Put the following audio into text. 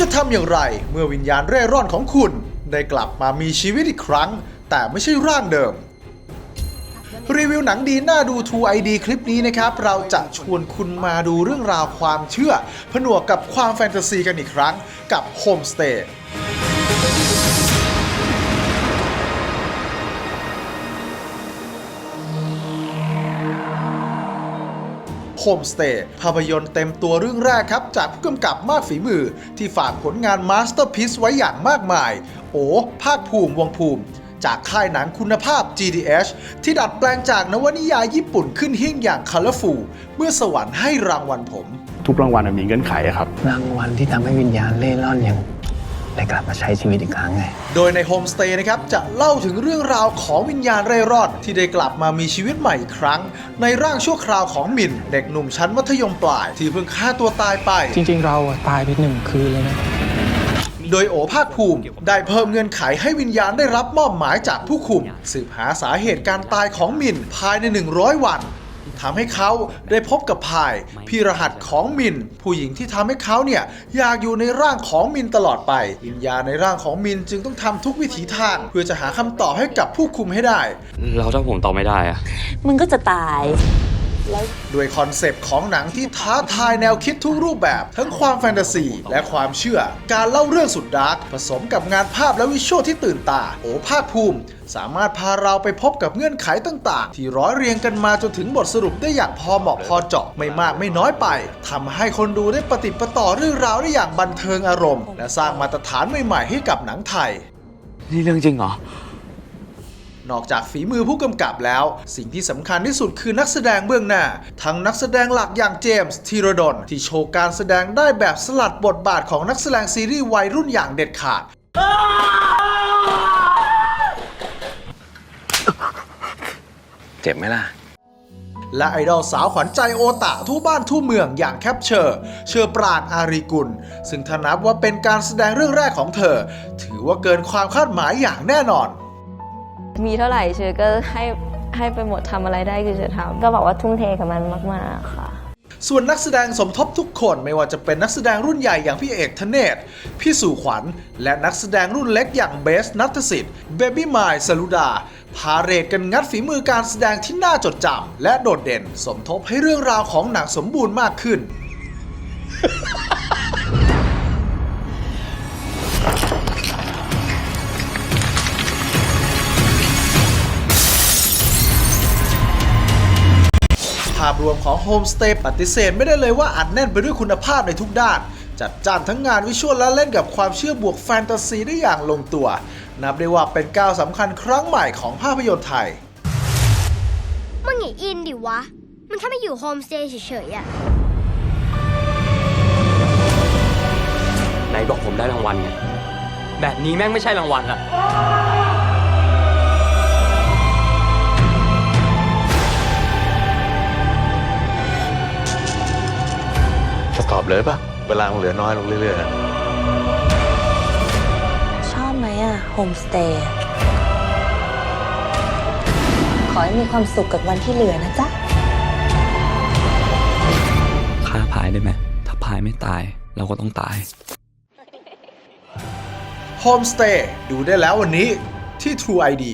จะทำอย่างไรเมื่อวิญญาณเร่ร่อนของคุณ ได้กลับมามีชีวิตอีกครั้ง แต่ไม่ใช่ร่างเดิม รีวิวหนังดีน่าดู True ID คลิปนี้นะครับ เราจะชวนคุณมาดูเรื่องราวความเชื่อ ผนวกกับความแฟนตาซีกันอีกครั้งกับ Homestay โฮมสเตย์ภาพยนตร์เต็มตัวเรื่องแรกครับ จากผู้กำกับมากฝีมือ ที่ฝากผลงานมาสเตอร์พิ e ไว้อย่างมากมาย โอภาคภูมิวงภูมิ จากค่ายหนังคุณภาพ GDH ที่ดัดแปลงจากนวนิยายญี่ปุ่นขึ้นหิ้งอย่าง Colorful เมื่อสวรรค์ให้รางวัลผม ทุกรางวัลมันมีเงื่อนไขอะครับ รางวัลที่ทำให้วิญญาณเล่ร่อนยัง ได้กลับมาใช้ชีวิตอีกครั้งไง โดยในโฮมสเตย์นะครับจะเล่าถึงเรื่องราวของวิญญาณเร่ร่อนที่ได้กลับมามีชีวิตใหม่อีกครั้ง ในร่างชั่วคราวของมิน เด็กหนุ่มชั้นมัธยมปลาย ที่เพิ่งฆ่าตัวตายไป จริงๆ เราอะตายไปหนึ่งคืนเลยนะ โดยโอภาคภูมิ ได้เพิ่มเงื่อนไขให้วิญญาณได้รับมอบหมายจากผู้คุม สืบหาสาเหตุการตายของมินภายใน 100 วัน ทำให้เขาได้พบกับพาย พี่รหัสของมิน ผู้หญิงที่ทำให้เขาเนี่ยอยากอยู่ในร่างของมินตลอดไป วิญญาณในร่างของมินจึงต้องทำทุกวิถีทาง เพื่อจะหาคำตอบให้กับผู้คุมให้ได้ แล้วถ้าผมตอบไม่ได้อะ มึงก็จะตาย ด้วยคอนเซปต์ของหนังที่ท้าทายแนวคิดทุกรูปแบบ ทั้งความแฟนตาซี และความเชื่อ การเล่าเรื่องสุดดาร์กผสมกับงานภาพและวิชวลที่ตื่นตา โอภาคภูมิ สามารถพาเราไปพบกับเงื่อนไขต่างๆ ที่ร้อยเรียงกันมาจนถึงบทสรุปได้อย่างพอเหมาะพอเจาะไม่มากไม่น้อยไปทำให้คนดูได้ปฏิประต่อเรื่องราวได้อย่างบันเทิงอารมณ์ และสร้างมาตรฐานใหม่ๆให้กับหนังไทย นี่เรื่องจริงเหรอ นอกจากฝีมือผู้กำกับแล้ว สิ่งที่สำคัญที่สุดคือนักแสดงเบื้องหน้า ทั้งนักแสดงหลักอย่างเจมส์ธีรดลที่โชว์การแสดงได้แบบสลัดบทบาทของนักแสดงซีรีส์วัยรุ่นอย่างเด็ดขาดเจ็บไหมล่ะและไอดอลสาวขวัญใจโอตะทั่วบ้านทั่วเมืองอย่างแคปเชอร์ เชอร์ปราณอารีกุล ซึ่งถ้านับว่าเป็นการแสดงเรื่องแรกของเธอ ถือว่าเกินความคาดหมายอย่างแน่นอน มีเท่าไหร่เชอก็ให้ให้ไปหมดทำอะไรได้คือเชอทำก็บอกว่าทุ่มเทกับมันมากๆค่ะ ส่วนนักแสดงสมทบทุกคนไม่ว่าจะเป็นนักแสดงรุ่นใหญ่อย่างพี่เอกธเนศพี่สู่ขวัญ และนักแสดงรุ่นเล็กอย่างเบสนัทสิทธิ์เบบี้มายสลุดาพาเรทกันงัดฝีมือการแสดงที่น่าจดจำและโดดเด่น สมทบให้เรื่องราวของหนังสมบูรณ์มากขึ้น พรวมของโฮมสเตย์ปฏิเสธไม่ได้เลยว่าอัดแน่นไปด้วยคุณภาพในทุกด้าน จัดจ้านทั้งงานวิชวลและเล่นกับความเชื่อบวกแฟนตาซีได้อย่างลงตัว นับได้ว่าเป็นก้าวสำคัญครั้งใหม่ของภาพยนตร์ไทย มึงอย่าอินดิวะ มันแค่มาอยู่โฮมสเตย์เฉยๆอะไหนบอกผมได้รางวัลไงแบบนี้แม่งไม่ใช่รางวัลละ อบเลยปะเวลามันเหลือน้อยลงเรื่อยๆชอบไหมอะโฮมสเตย์ ขอให้มีความสุขกับวันที่เหลือนะจ๊ะ ฆ่าพายได้ไหม ถ้าพายไม่ตาย เราก็ต้องตาย โฮมสเตย์ดูได้แล้ววันนี้ที่ True ID